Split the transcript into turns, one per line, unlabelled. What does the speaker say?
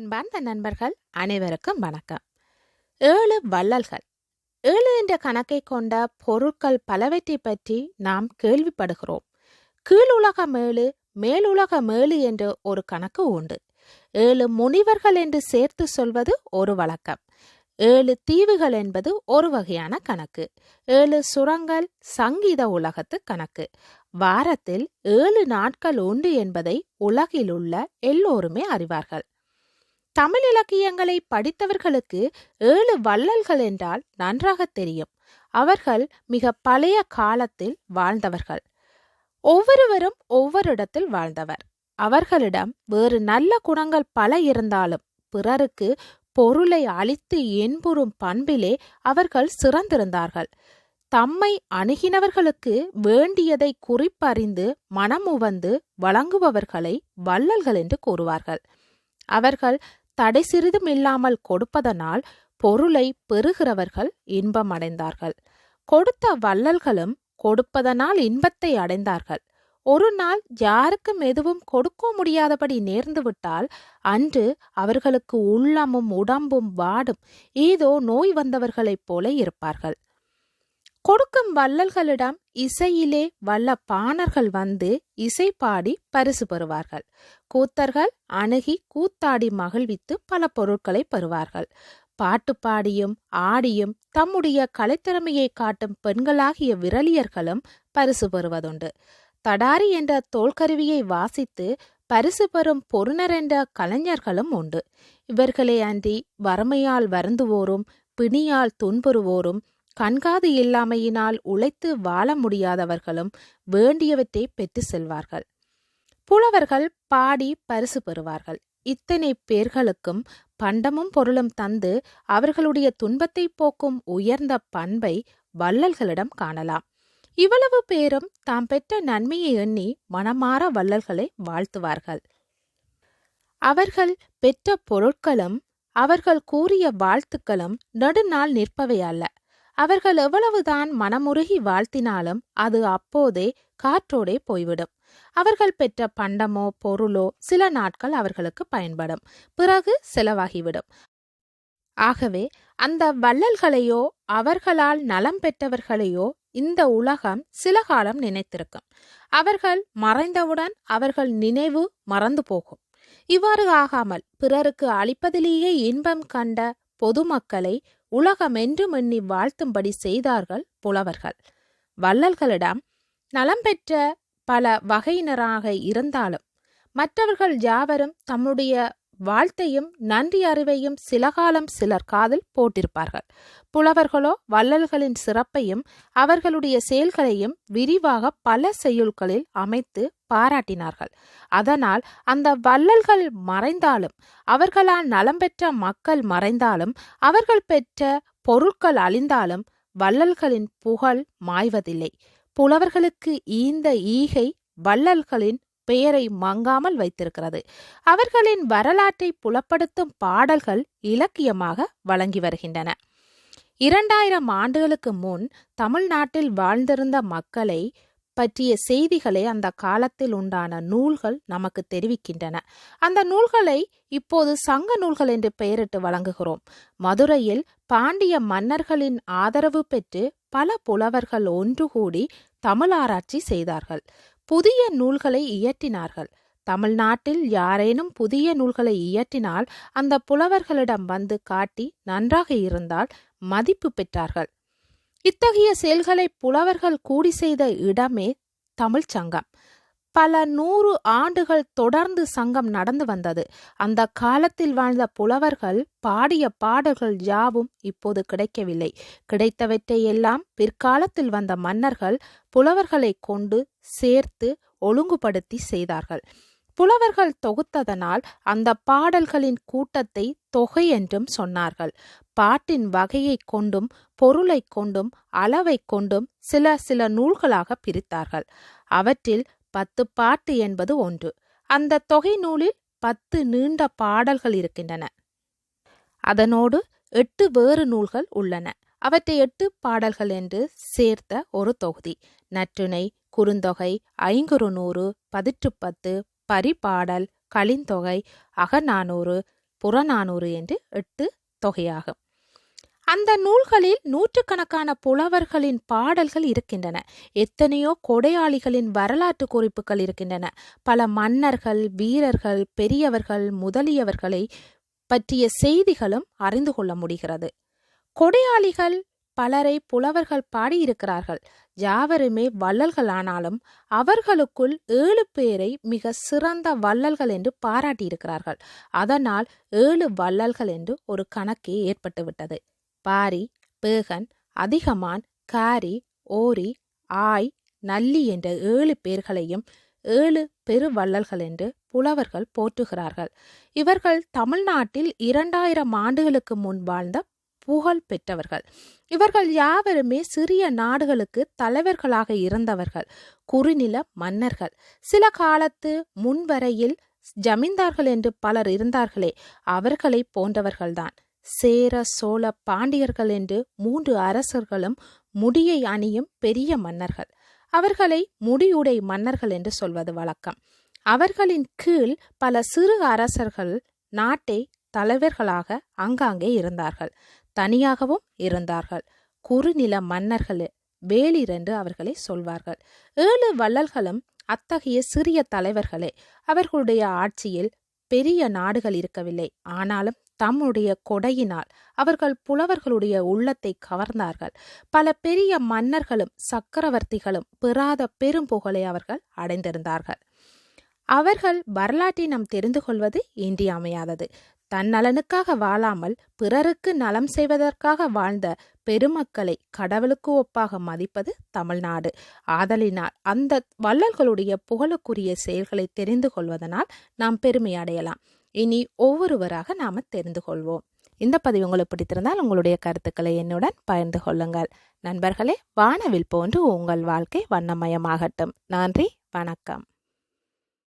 அன்பார்ந்த நண்பர்கள் அனைவருக்கும் வணக்கம். ஏழு வள்ளல்கள். ஏழு என்ற கணக்கை கொண்ட பொருட்கள் பலவற்றை பற்றி நாம் கேள்விப்படுகிறோம். கீழுலகம் ஏழு மேலுலகம் ஏழு என்று ஒரு கணக்கு உண்டு. ஏழு முனிவர்கள் என்று சேர்த்து சொல்வது ஒரு வழக்கம். ஏழு தீவுகள் என்பது ஒரு வகையான கணக்கு. ஏழு சுரங்கள் சங்கீத உலகத்து கணக்கு. வாரத்தில் ஏழு நாட்கள் உண்டு என்பதை உலகில் உள்ள எல்லோருமே அறிவார்கள். தமிழ் இலக்கியங்களை படித்தவர்களுக்கு ஏழு வள்ளல்கள் என்றால் நன்றாக தெரியும். அவர்கள் மிக பழைய காலத்தில் வாழ்ந்தவர்கள். ஒவ்வொருவரும் ஒவ்வொரு இடத்தில் வாழ்ந்தவர். அவர்களிடம் வேறு நல்ல குணங்கள் பல இருந்தாலும் பிறருக்கு பொருளை அளித்து என்புறும் பண்பிலே அவர்கள் சிறந்திருந்தார்கள். தம்மை அணுகினவர்களுக்கு வேண்டியதை குறிப்பறிந்து மனமுவந்து வழங்குபவர்களை வள்ளல்கள் என்று கூறுவார்கள். அவர்கள் தடை சிறிதும் இல்லாமல் கொடுப்பதனால் பொருளை பெறுகிறவர்கள் இன்பம் அடைந்தார்கள் கொடுத்த வள்ளல்களும் கொடுப்பதனால் இன்பத்தை அடைந்தார்கள். ஒரு நாள் யாருக்கும் எதுவும் கொடுக்க முடியாதபடி நேர்ந்துவிட்டால் அன்று அவர்களுக்கு உள்ளமும் உடம்பும் வாடும். ஏதோ நோய் வந்தவர்களைப் போல இருப்பார்கள். கொடுக்கும் வள்ளல்களிடம் இசையிலே வல்ல பாணர்கள் வந்து இசை பாடி பரிசு பெறுவார்கள். கூத்தர்கள் அணுகி கூத்தாடி மகிழ்வித்து பல பொருட்களை பெறுவார்கள். பாட்டு பாடியும் ஆடியும் தம்முடைய கலைத்திறமையை காட்டும் பெண்களாகிய விரலியர்களும் பரிசு பெறுவதுண்டு. தடாரி என்ற தோல்கருவியை வாசித்து பரிசு பெறும் பொருணர் என்ற கலைஞர்களும் உண்டு. இவர்களே அன்றி வறுமையால் வருந்துவோரும் பிணியால் துன்புறுவோரும் கண்காது இல்லாமையினால் உழைத்து வாழ முடியாதவர்களும் வேண்டியவற்றை பெற்று செல்வார்கள். புலவர்கள் பாடி பரிசு பெறுவார்கள். இத்தனை பேர்களுக்கும் பண்டமும் பொருளும் தந்து அவர்களுடைய துன்பத்தை போக்கும் உயர்ந்த பண்பை வள்ளல்களிடம் காணலாம். இவ்வளவு பேரும் தாம் பெற்ற நன்மையை எண்ணி மனமாற வள்ளல்களை வாழ்த்துவார்கள். அவர்கள் பெற்ற பொருட்களும் அவர்கள் கூறிய வாழ்த்துக்களும் நெடுநாள் நிற்பவை அல்ல. அவர்கள் எவ்வளவுதான் மனமுருகி வாழ்த்தினாலும் அது அப்போதே காற்றோடே போய்விடும். அவர்கள் பெற்ற பண்டமோ பொருளோ சில நாட்கள் அவர்களுக்கு பயன்படும். பிறகு செலவாகிவிடும். ஆகவே அந்த வள்ளல்களையோ அவர்களால் நலம் பெற்றவர்களையோ இந்த உலகம் சில காலம் நினைத்திருக்கும். அவர்கள் மறைந்தவுடன் அவர்கள் நினைவு மறந்து போகும். இவ்வாறு ஆகாமல் பிறருக்கு அளிப்பதிலேயே இன்பம் கண்ட பொதுமக்களை உலகமென்றும் எண்ணி வாழ்த்தும்படி செய்தார்கள் புலவர்கள். வள்ளல்களிடம் நலம் பெற்ற பல வகையினராக இருந்தாலும் மற்றவர்கள் யாவரும் தம்முடைய வாழ்த்தையும் நன்றி அறிவையும் சில காலம் சிலர் காதில் போட்டிருப்பார்கள். புலவர்களோ வள்ளல்களின் சிறப்பையும் அவர்களுடைய செயல்களையும் விரிவாக பல செய்யுள்களில் அமைத்து பாராட்டினார்கள். அதனால் அந்த வள்ளல்கள் மறைந்தாலும் அவர்களால் நலம் பெற்ற மக்கள் மறைந்தாலும் அவர்கள் பெற்ற பொருட்கள் அழிந்தாலும் வள்ளல்களின் புகழ் மாய்வதில்லை. புலவர்களுக்கு ஈந்த ஈகை வள்ளல்களின் பெயரை மங்காமல் வைத்திருக்கிறது. அவர்களின் வரலாற்றை புலப்படுத்தும் பாடல்கள் இலக்கியமாக வழங்கி வருகின்றன. இரண்டாயிரம் ஆண்டுகளுக்கு முன் தமிழ்நாட்டில் வாழ்ந்திருந்த மக்களை பற்றிய செய்திகளை அந்த காலத்தில் உண்டான நூல்கள் நமக்கு தெரிவிக்கின்றன. அந்த நூல்களை இப்போது சங்க நூல்கள் என்று பெயரிட்டு வழங்குகிறோம். மதுரையில் பாண்டிய மன்னர்களின் ஆதரவு பெற்று பல புலவர்கள் ஒன்று கூடி தமிழாராய்ச்சி செய்தார்கள். புதிய நூல்களை இயற்றினார்கள். தமிழ்நாட்டில் யாரேனும் புதிய நூல்களை இயற்றினால் அந்த புலவர்களிடம் வந்து காட்டி நன்றாக இருந்தால் மதிப்பு பெற்றார்கள். இத்தகைய செயல்களை புலவர்கள் கூடி செய்த இடமே தமிழ்ச் சங்கம். பல நூறு ஆண்டுகள் தொடர்ந்து சங்கம் நடந்து வந்தது. அந்த காலத்தில் வாழ்ந்த புலவர்கள் பாடிய பாடல்கள் யாவும் இப்போது கிடைக்கவில்லை. கிடைத்தவற்றை எல்லாம் பிற்காலத்தில் வந்த மன்னர்கள் புலவர்களை கொண்டு சேர்த்து ஒழுங்குபடுத்தி செய்தார்கள். புலவர்கள் தொகுத்ததனால் அந்த பாடல்களின் கூட்டத்தை தொகை என்றும் சொன்னார்கள். பாட்டின் வகையை கொண்டும் பொருளை கொண்டும் அளவை கொண்டும் சில சில நூல்களாக பிரித்தார்கள். அவற்றில் பத்து பாட்டு என்பது ஒன்று. அந்த தொகை நூலில் பத்து நீண்ட பாடல்கள் இருக்கின்றன. அதனோடு எட்டு வேறு நூல்கள் உள்ளன. அவற்றை எட்டு பாடல்கள் என்று சேர்த்த ஒரு தொகுதி. நற்றுணை குறுந்தொகை ஐங்குறு நூறு பதிற்றுப்பத்து பரிபாடல் களிந்தொகை அகநானூறு புறநானூறு என்று எட்டு தொகையாகும். அந்த நூல்களில் நூற்றுக்கணக்கான புலவர்களின் பாடல்கள் இருக்கின்றன. எத்தனையோ கொடையாளிகளின் வரலாற்று குறிப்புகள் இருக்கின்றன. பல மன்னர்கள் வீரர்கள் பெரியவர்கள் முதலியவர்களை பற்றிய செய்திகளும் அறிந்து கொள்ள முடிகிறது. கொடையாளிகள் பலரை புலவர்கள் பாடியிருக்கிறார்கள். யாவருமே வள்ளல்களானாலும் அவர்களுக்குள் ஏழு பேரை மிக சிறந்த வள்ளல்கள் என்று பாராட்டியிருக்கிறார்கள். அதனால் ஏழு வள்ளல்கள் என்று ஒரு கணக்கே ஏற்பட்டுவிட்டது. பாரி பேகன் அதிகமான் காரி ஓரி ஆய் நல்லி என்ற ஏழு பேர்களையும் ஏழு பெருவள்ளல்கள் என்று புலவர்கள் போற்றுகிறார்கள். இவர்கள் தமிழ்நாட்டில் இரண்டாயிரம் ஆண்டுகளுக்கு முன் வாழ்ந்த புகழ் பெற்றவர்கள். இவர்கள் யாவருமே சிறிய நாடுகளுக்கு தலைவர்களாக இருந்தவர்கள் குறுநில மன்னர்கள். சில காலத்து முன்வரையில் ஜமீன்தார்கள் என்று பலர் இருந்தார்களே அவர்களை போன்றவர்கள்தான். சேர சோழ பாண்டியர்கள் என்று மூன்று அரசர்களும் முடியை அணியும் பெரிய மன்னர்கள். அவர்களை முடியுடை மன்னர்கள் என்று சொல்வது வழக்கம். அவர்களின் கீழ் பல சிறு அரசர்கள் நாட்டை தலைவர்களாக அங்காங்கே இருந்தார்கள். தனியாகவும் இருந்தார்கள். குறுநில மன்னர்கள் வேலிரென்று அவர்களை சொல்வார்கள். ஏழு வள்ளல்களும் அத்தகைய சிறிய தலைவர்களே. அவர்களுடைய ஆட்சியில் பெரிய நாடுகள் இருக்கவில்லை. ஆனாலும் தம்முடைய கொடையினால் அவர்கள் புலவர்களுடைய உள்ளத்தை கவர்ந்தார்கள். பல பெரிய மன்னர்களும் சக்கரவர்த்திகளும் பெறாத பெரும் புகழை அவர்கள் அடைந்திருந்தார்கள். அவர்கள் வரலாற்றை நாம் தெரிந்து கொள்வது இன்றியமையாதது. தன்னலனுக்காக வாழாமல் பிறருக்கு நலம் செய்வதற்காக வாழ்ந்த பெருமக்களை கடவுளுக்கு ஒப்பாக மதிப்பது தமிழ்நாடு. ஆதலினால் அந்த வள்ளல்களுடைய புகழுக்குரிய செயல்களை தெரிந்து கொள்வதனால் நாம் பெருமை அடையலாம். இனி ஒவ்வொருவராக நாம் தெரிந்து கொள்வோம். இந்த பதிவு உங்களுக்கு பிடித்திருந்தால் உங்களுடைய கருத்துக்களை என்னுடன் பகிர்ந்து கொள்ளுங்கள். நண்பர்களே வானவில் போன்று உங்கள் வாழ்க்கை வண்ணமயமாகட்டும். நன்றி வணக்கம்.